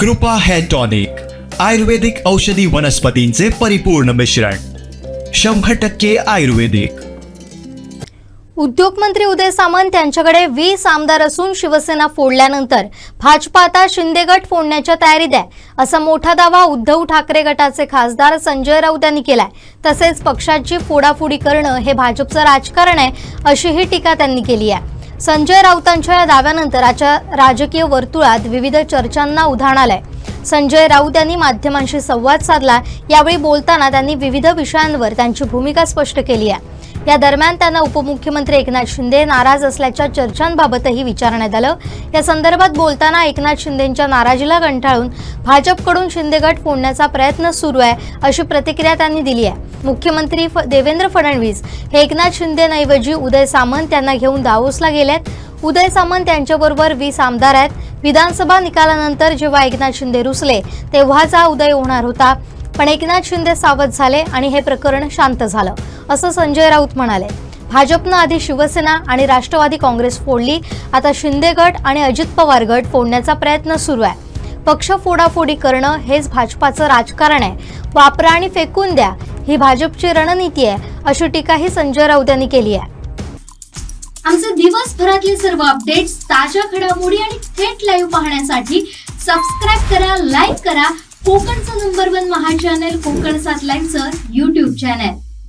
कृपा hair tonic आयुर्वेदिक औषधी वनस्पतींचे परिपूर्ण मिश्रण शंभर टक्के आयुर्वेदिक. उद्योगमंत्री उदय सामंत यांच्याकडे वीस आमदार असून शिवसेना फोडल्यानंतर भाजपा आता शिंदे गट फोडण्याच्या तयारीत आहे. असा मोठा दावा उद्धव ठाकरे गटाचे खासदार संजय राऊत यांनी केलाय. तसेच पक्षाची फोडाफोडी करणं हे भाजपचं राजकारण आहे अशीही टीका त्यांनी केली आहे. संजय राऊतांच्या या दाव्यानंतर आजच्या राजकीय वर्तुळात विविध चर्चांना उधाण आलंय. संजय राऊत यांनी माध्यमांशी संवाद साधला. यावेळी बोलताना त्यांनी विविध विषयांवर त्यांची भूमिका स्पष्ट केली आहे. या दरम्यान त्यांना उपमुख्यमंत्री एकनाथ शिंदे नाराज असल्याच्या चर्चांबाबतही विचारण्यात आलं. या संदर्भात बोलताना एकनाथ शिंदेंच्या नाराजीला कंटाळून भाजपकडून शिंदे गट फोडण्याचा प्रयत्न सुरू आहे अशी प्रतिक्रिया त्यांनी दिली आहे. मुख्यमंत्री फ- देवेंद्र फडणवीस हे एकनाथ शिंदेऐवजी उदय सामंत यांना घेऊन दावोसला गेलेत. उदय सामंत यांच्याबरोबर वीस आमदार आहेत. विधानसभा निकालानंतर जेव्हा एकनाथ शिंदे रुसले तेव्हाचा उदय होणार होता. पण एकनाथ शिंदे सावध झाले आणि हे प्रकरण शांत झालं असं संजय राऊत म्हणाले. भाजपनं आधी शिवसेना आणि राष्ट्रवादी काँग्रेस फोडली. आता शिंदे गट आणि अजित पवार गट फोडण्याचा प्रयत्न सुरू आहे. पक्ष फोडाफोडी करणं हेच भाजपाचं राजकारण आहे. वापरा आणि फेकून द्या ही भाजपची रणनीती आहे अशी टीकाही संजय राऊत यांनी केली आहे. आमचे दिवसभरातले सर्व अपडेट्स ताज्या घडामोडी आणि थेट लाईव्ह पाहण्यासाठी सबस्क्राईब करा लाईक करा. कोकणचं नंबर वन महा चॅनल कोकण सात लाईनचं युट्यूब चॅनल